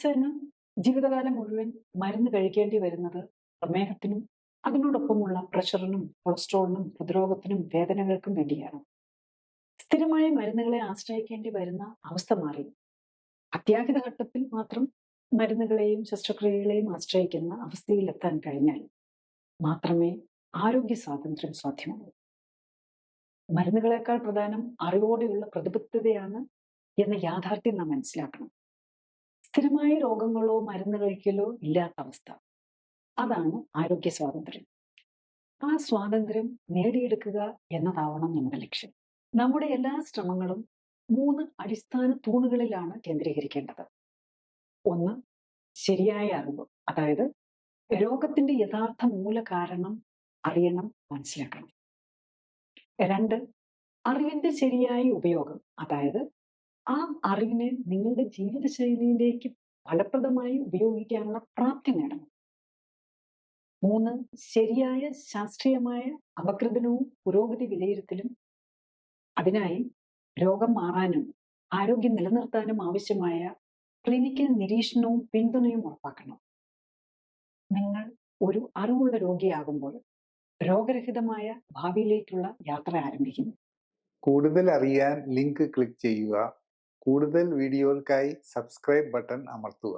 ദിവസേന ജീവിതകാലം മുഴുവൻ മരുന്ന് കഴിക്കേണ്ടി വരുന്നത് പ്രമേഹത്തിനും അതിനോടൊപ്പമുള്ള പ്രഷറിനും കൊളസ്ട്രോളിനും ഹൃദ്രോഗത്തിനും വേദനകൾക്കും വേണ്ടിയാണ്. സ്ഥിരമായ മരുന്നുകളെ ആശ്രയിക്കേണ്ടി വരുന്ന അവസ്ഥ മാറി. അത്യാഹിത ഘട്ടത്തിൽ മാത്രം മരുന്നുകളെയും ശസ്ത്രക്രിയകളെയും ആശ്രയിക്കുന്ന അവസ്ഥയിലെത്താൻ കഴിഞ്ഞാൽ മാത്രമേ ആരോഗ്യ സ്വാതന്ത്ര്യം സാധ്യമാകൂ. മരുന്നുകളെക്കാൾ പ്രധാനം അറിവോടെയുള്ള പ്രതിബദ്ധതയാണ് എന്ന യാഥാർത്ഥ്യം നാം മനസ്സിലാക്കണം. സ്ഥിരമായ രോഗങ്ങളോ മരുന്ന് കഴിക്കലോ ഇല്ലാത്ത അവസ്ഥ. അതാണ് ആരോഗ്യ സ്വാതന്ത്ര്യം. ആ സ്വാതന്ത്ര്യം നേടിയെടുക്കുക എന്നതാവണം നമ്മുടെ ലക്ഷ്യം. നമ്മുടെ എല്ലാ ശ്രമങ്ങളും മൂന്ന് അടിസ്ഥാന തൂണുകളിലാണ് കേന്ദ്രീകരിക്കേണ്ടത്. ഒന്ന് ശരിയായ അറിവ്. അതായത് രോഗത്തിന്റെ യഥാർത്ഥ മൂല കാരണം അറിയണം മനസ്സിലാക്കണം. രണ്ട് അറിവിന്റെ ശരിയായ ഉപയോഗം. അതായത് ആ അറിവിനെ നിങ്ങളുടെ ജീവിതശൈലിയിലേക്ക് ഫലപ്രദമായി ഉപയോഗിക്കാനുള്ള പ്രാപ്തി നേടണം. മൂന്ന് ശരിയായ ശാസ്ത്രീയമായ അപകൃതനവും പുരോഗതി വിലയിരുത്തലും അതിനായി രോഗം മാറാനും ആരോഗ്യം നിലനിർത്താനും ആവശ്യമായ ക്ലിനിക്കൽ നിരീക്ഷണവും പിന്തുണയും ഉറപ്പാക്കണം. നിങ്ങൾ ഒരു അറിവുള്ള രോഗിയാകുമ്പോൾ രോഗരഹിതമായ ഭാവിയിലേക്കുള്ള യാത്ര ആരംഭിക്കുന്നു. കൂടുതൽ അറിയാൻ ലിങ്ക് ക്ലിക്ക് ചെയ്യുക. കൂടുതൽ വീഡിയോകൾക്കായി സബ്സ്ക്രൈബ് ബട്ടൺ അമർത്തുക.